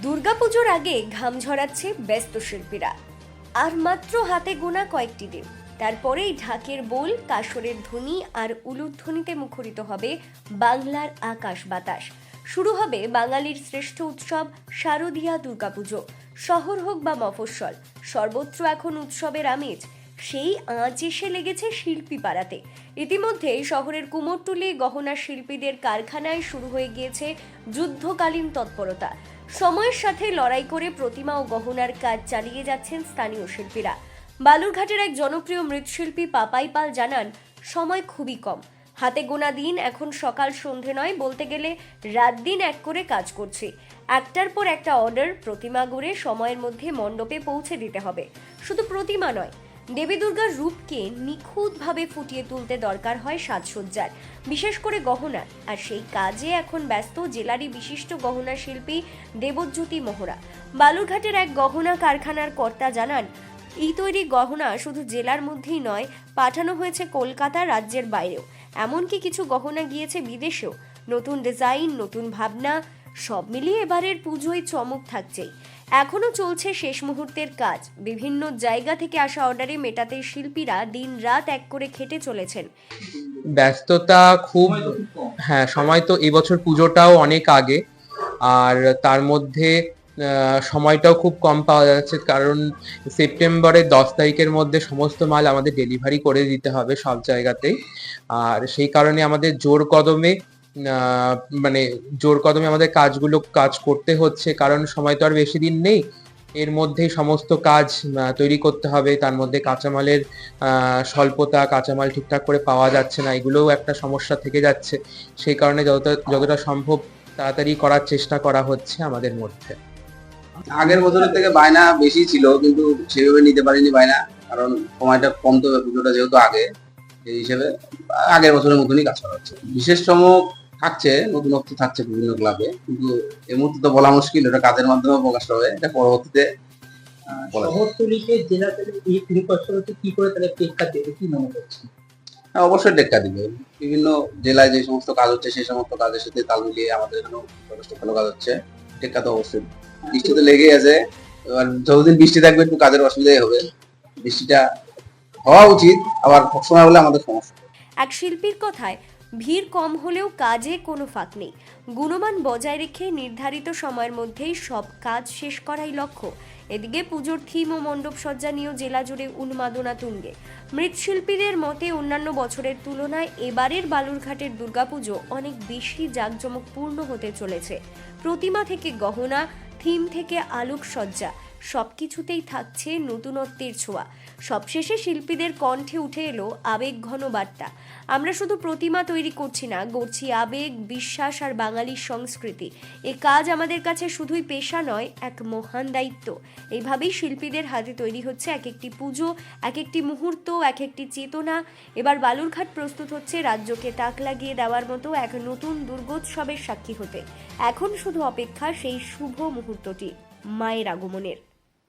দুর্গাপুজোর আগে ঘাম ঝরাচ্ছে ব্যস্ত শিল্পীরা। আর মাত্র হাতে গোনা কয়েকটি দিন। তারপরেই ঢাকের বোল, কাসরের ধ্বনি আর উলুধ্বনিতে মুখরিত হবে বাংলার আকাশ বাতাস। শুরু হবে বাঙালির শ্রেষ্ঠ উৎসব শারদীয়া দুর্গাপুজো। শহর হোক বা মফস্বল, সর্বত্র এখন উৎসবের আমেজ। সেই আঁচ এসে লেগেছে শিল্পী পাড়াতে ইতিমধ্যে শহরের কুমোরটুলি গহনা শিল্পীদের কারখানায় শুরু হয়ে গিয়েছে যুদ্ধকালীন তৎপরতা। সময়ের সাথে লড়াই করে প্রতিমা ও গহনার কাজ চালিয়ে যাচ্ছেন স্থানীয় শিল্পীরা। বালুরঘাটের এক জনপ্রিয় মৃৎশিল্পী পাপাই পাল জানান, সময় খুবই কম। হাতে গোনা দিন এখন সকাল সন্ধে নয় বলতে গেলে রাত দিন এক করে কাজ করছি। একটার পর একটা অর্ডার, প্রতিমা গড়ে সময়ের মধ্যে মণ্ডপে পৌঁছে দিতে হবে। শুধু প্রতিমা নয় দেবী দুর্গার রূপকে নিখুঁতভাবে ফুটিয়ে তুলতে দরকার হয় সাজসজ্জার, বিশেষ করে গহনার। আর সেই কাজে এখন ব্যস্ত জেলারই বিশিষ্ট গহনা শিল্পী দেবজ্যোতি মোহরা। বালুরঘাটের এক গহনা কারখানার কর্তা জানান, এই তৈরি গহনা শুধু জেলার মধ্যেই নয়, পাঠানো হয়েছে কলকাতা রাজ্যের বাইরেও। এমনকি কিছু গহনা গিয়েছে বিদেশেও। নতুন ডিজাইন, নতুন ভাবনা, সব মিলিয়ে এবারের পুজোয় চমক থাকছেই। এখনও চলছে শেষ মুহূর্তের কাজ। বিভিন্ন জায়গা থেকে আসা অর্ডারে মেটাতে শিল্পীরা দিন রাত এক করে খেটে চলেছেন। ব্যস্ততা খুব হ্যাঁ সময় তো এবছর পুজোটাও অনেক আগে। আর তার মধ্যে সময়টাও খুব কম পাওয়া যাচ্ছে। কারণ সেপ্টেম্বরের দশ তারিখের মধ্যে সমস্ত মাল আমাদের ডেলিভারি করে দিতে হবে সব জায়গাতেই। আর সেই কারণে আমাদের জোর কদমে মানে জোর কদমে আমাদের কাজগুলো কাজ করতে হচ্ছে, কারণ সময় তো আর বেশি দিন নেই। এর মধ্যেই সমস্ত কাজ তৈরি করতে হবে, তার মধ্যে কাঁচামালের স্বল্পতা, কাঁচামাল ঠিকঠাক করে পাওয়া যাচ্ছে না, এগুলোও একটা সমস্যা থেকে যাচ্ছে। সেই কারণে যতটা যতটা সম্ভব তাড়াতাড়ি করার চেষ্টা করা হচ্ছে আমাদের মধ্যে। আগের বছরের থেকে বায়না বেশি ছিল, কিন্তু সেভাবে নিতে পারিনি বায়না, কারণ সময়টা কম তো, পুজোটা যেহেতু আগে, সেই হিসেবে আগের বছরের মতনই কাজ করা হচ্ছে। বিশেষ চমক থাকছে নতুনত্ব থাকছে বিভিন্ন ক্লাবে কিন্তু এই মুহূর্তে তো বলা মুশকিল এটা কাজের মাধ্যমে প্রকাশ হবে। এটা পরবর্তীতে। শহরতলিকে কি করে তাহলে টেক্কা দেবে কি মনে করছেন? হ্যাঁ, অবশ্যই টেক্কা দিবে বিভিন্ন জেলায় যে সমস্ত কাজ হচ্ছে সেই সমস্ত কাজের সাথে তাল মিলিয়ে আমাদের এখানেও যথেষ্ট ভালো কাজ হচ্ছে। টেক্কা তো অবশ্যই। বৃষ্টি তো লেগেই আছে। এবার যতদিন বৃষ্টি থাকবে একটু কাজের অসুবিধাই হবে। বৃষ্টিটা হওয়া উচিত আবার সবসময় হলে আমাদের সমস্যা। এক শিল্পীর কথায় ভিড় কম হলেও কাজে কোনো ফাঁক নেই। গুণমান বজায় রেখে নির্ধারিত সময়ের মধ্যেই সব কাজ শেষ করাই লক্ষ্য। এদিকে পুজোর থিম ও মণ্ডপ সজ্জা নিয়েও জেলা জুড়ে উন্মাদনা তুঙ্গে। মৃৎশিল্পীদের মতে অন্যান্য বছরের তুলনায় এবারের বালুরঘাটের দুর্গাপুজো অনেক বেশি জাঁকজমকপূর্ণ হতে চলেছে। প্রতিমা থেকে গহনা, থিম থেকে আলোকসজ্জা সব কিছুতেই থাকছে নতুনত্বের ছোঁয়া। সবশেষে শিল্পীদের কণ্ঠে উঠে এলো আবেগ ঘন বার্তা। আমরা শুধু প্রতিমা তৈরি করছি না, গড়ছি আবেগ, বিশ্বাস আর বাঙালির সংস্কৃতি। এ কাজ আমাদের কাছে শুধুই পেশা নয়, এক মহান দায়িত্ব। এইভাবেই শিল্পীদের হাতে তৈরি হচ্ছে এক একটি পুজো এক একটি মুহূর্ত এক একটি চেতনা। এবার বালুরঘাট প্রস্তুত হচ্ছে রাজ্যকে তাক লাগিয়ে দেওয়ার মতো এক নতুন দুর্গোৎসবের সাক্ষী হতে। এখন শুধু অপেক্ষা সেই শুভ মুহূর্তটি, মায়ের আগমনের।